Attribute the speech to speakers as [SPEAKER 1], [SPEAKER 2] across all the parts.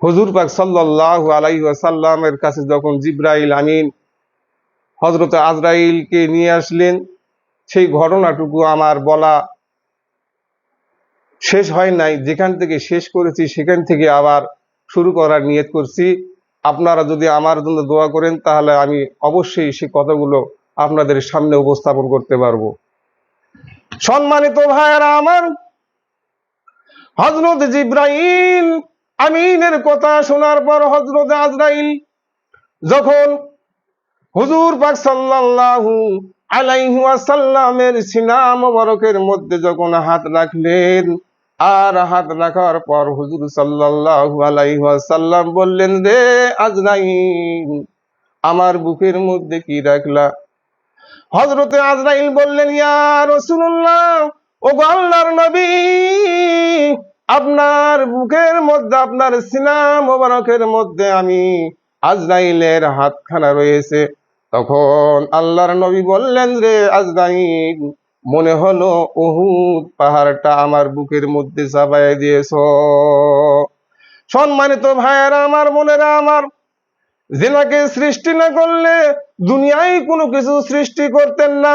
[SPEAKER 1] হুজুর পাক সাল্লাহ আলাইহি ওয়াসাল্লামের কাছে যখন জিব্রাইল আমিন হজরত আজরাইলকে নিয়ে আসলেন, সেই ঘটনাটুকু আমার বলা শেষ হয় নাই। যেখান থেকে শেষ করেছি, সেখান থেকে আবার শুরু করার নিয়ত করছি। আপনারা যদি আমার জন্য দোয়া করেন, তাহলে আমি অবশ্যই সে কথাগুলো আপনাদের সামনে উপস্থাপন করতে পারব। সম্মানিত ভাইয়েরা আমার হজরত জিব্রাইল আমিনের কথা শোনার পর হজরত আজরাইল যখন হুজুর পাক সাল্লাল্লাহু আলাইহি ওয়াসাল্লামের সিনা মোবারকের মধ্যে যখন হাত রাখলেন, আর হাত রাখার পর হুজুর সাল্লাল্লাহু আলাইহি ওয়াসাল্লাম বললেন, রে আজরাইল, আমার বুকের মধ্যে কি রাখলা? হযরতে আজরাইল বললেন, ইয়া রাসূলুল্লাহ ও গো আল্লাহর নবী আপনার বুকের মধ্যে, আপনার সিনা মোবারকের মধ্যে আমি আজরাইলের হাতখানা রয়েছে। তখন আল্লাহর নবী বললেন রে আজরাইল, মনে হলো উহুদ পাহাড়টা আমার বুকের মধ্যে চাপাই দিয়েছ। সম্মানিত ভাইয়েরা, আমার বোনেরা, আমার জিনাকে সৃষ্টি না করলে দুনিয়ায় কোনো কিছু সৃষ্টি করতেন না।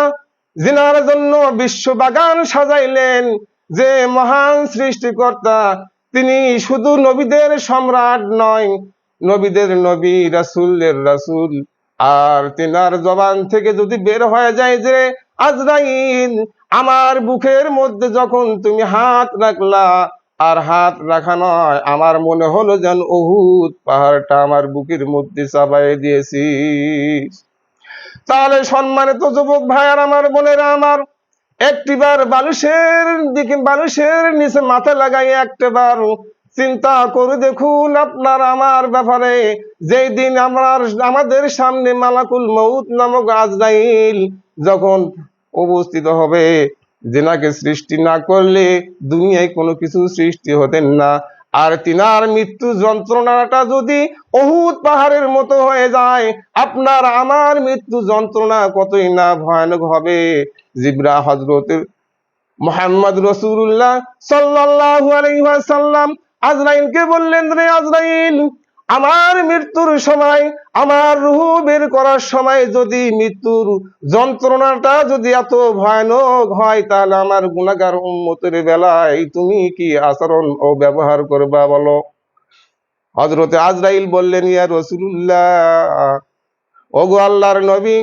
[SPEAKER 1] জিনার জন্য বিশ্ব বাগান সাজাইলেন। যে মহান সৃষ্টিকর্তা, তিনি শুধু নবীদের সম্রাট নয়, নবীদের নবী রাসূলের রাসূল। আর তিনার জবান থেকে যদি বের হয়ে যায় যে, আজরাইল, আমার বুকের মধ্যে যখন তুমি হাত রাখলা, আর হাত রাখা নয়, আমার মনে হলো যেন অহুত পাহাড়টা আমার বুকের মধ্যে চাপাই দিয়েছিস। তাহলে সম্মানিত যুবক ভাইয়ার, আমার বোনেরা, আমার একটিবার বালুশের দিকে বালুশের নিচে মাথা লাগাই, একটিবার চিন্তা করে দেখুন আপনার আমার ব্যাপারে। যেই দিন আমার আমাদের সামনে মালাকুল মৌত নামক আজরাইল যখন উপস্থিত হবে, জেনাকে সৃষ্টি না করলে দুনিয়ায় কোনো কিছু সৃষ্টি হতেন না। আর তিনার মৃত্যু যন্ত্রণাটা যদি অহুত পাহাড়ের মতো হয়ে যায়, আপনার আমার মৃত্যু যন্ত্রণা কতই না ভয়ানক হবে? জিব্রা হজরতের মোহাম্মদ রসুল্লাহ সাল্লাহ আলাইহি ওয়াসাল্লাম আজরাইলকে বললেন, রে আজরাইল আমার মৃত্যুর সময়, আমার রুহু বের করার সময় যদি মৃত্যুর যন্ত্রণাটা যদি এত ভয়ানক হয়, তাহলে আমার গুণাগার উম্মতের বেলায় তুমি কি আচরণ ও ব্যবহার করবা বলো? হজরতে আজরাইল বললেন, ইয়া রসুল্লাহ ওগো আল্লাহর নবী,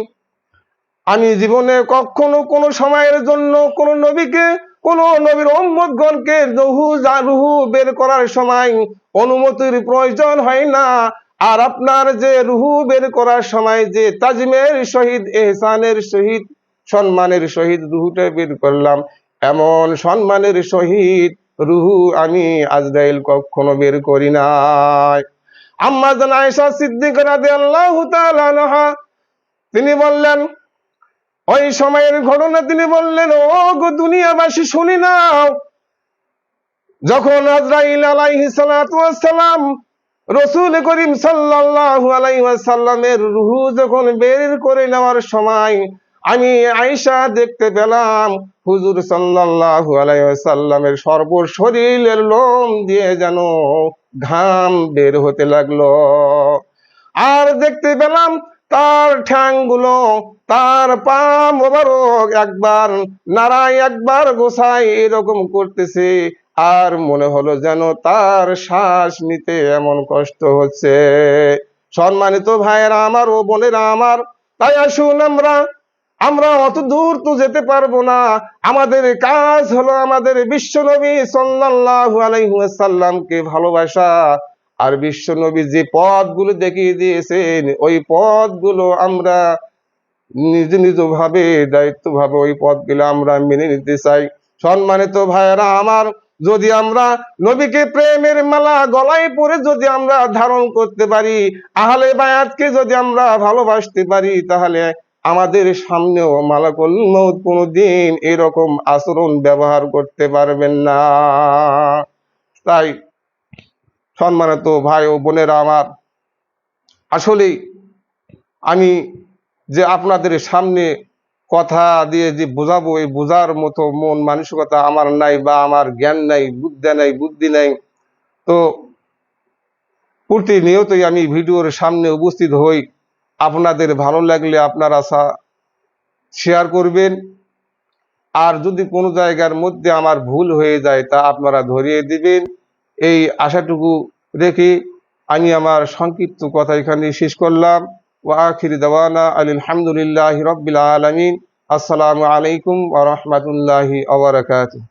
[SPEAKER 1] আমি জীবনে কখনো কোনো সময়ের জন্য কোনো নবীকে কোন নবীর রুহু যা- রুহু বের করার সময় অনুমতির প্রয়োজন হয় না। আর আপনার যে রুহু বের করার সময় যে তাজমের শহীদ, এহসানের শহীদ, সম্মানের শহীদ রুহুটা বের করলাম, এমন সম্মানের শহীদ রুহু আমি আজরাইল কখনো বের করি নাই। আম্মা জান সিদ্দিক রাদিয়াল্লাহু তাআলা তিনি বললেন ওই সময়ের ঘটনা তিনি বললেন, ও গো দুনিয়াবাসী, শুনি নাও। যখন আজরাইল আলাইহি ওয়াসসালাম রসুল করিম সাল্লাল্লাহু আলাইহি ওয়াসাল্লামের রূহ যখন বের করে নেওয়ার সময় আমি আয়েশা দেখতে পেলাম, হুজুর সাল্লাল্লাহু আলাইহি ওয়াসাল্লামের সর্বশরীরের লোম দিয়ে যেন ঘাম বের হতে লাগল। আর দেখতে পেলাম তার ঠ্যাংগুলো, তার পা মোবারক একবার, নাড়াই একবার গোসাই এরকম করতেছে। আর মনে হলো যেন তার শ্বাস নিতে এমন কষ্ট হচ্ছে। সম্মানিত ভাইয়েরা আমার ও বোনেরা আমার, তাই আসুন আমরা আমরা অত দূর তো যেতে পারব না। আমাদের কাজ হলো আমাদের বিশ্বনবী সাল্লাল্লাহু আলাইহি ওয়াসাল্লামকে ভালোবাসা। আর বিশ্বনবী যে পথগুলো দেখিয়ে দিয়েছেন, ওই পথগুলো আমরা নিজ নিজ ভাবে দায়িত্ব ভাবে ওই পথগুলো আমরা মেনে নিতে চাই। সম্মানিত ভাইয়েরা আমার, যদি আমরা নবীকে প্রেমের মালা গলায় পরে যদি আমরা ধারণ করতে পারি, আহলে বায়াতকে যদি আমরা ভালোবাসতে পারি, তাহলে আমাদের সামনেও মালাকুল মৌত কোনোদিন এরকম আচরণ ব্যবহার করতে পারবেন না। তাই সম্মানিত ভাই ও বোনেরা আমার আসলেই আমি যে আপনাদের সামনে কথা দিয়ে যে বোঝাবো, এই বোঝার মতো মন, মানসিকতা আমার নাই বা আমার জ্ঞান নাই, বুদ্ধি নাই বুদ্ধি নাই, তো প্রতিনিয়তই আমি ভিডিওর সামনে উপস্থিত হই। আপনাদের ভালো লাগলে আপনারা শেয়ার করবেন। আর যদি কোনো জায়গার মধ্যে আমার ভুল হয়ে যায় তা আপনারা ধরিয়ে দিবেন। এই আশাটুকু রেখে আমি আমার সংক্ষিপ্ত কথা এখানে শেষ করলাম। ও আখির দাওয়ানা আলহামদুলিল্লাহ রবিল আলমিন। আসসালামু আলাইকুম ওয়া রাহমাতুল্লাহি ওয়া বারাকাতুহু।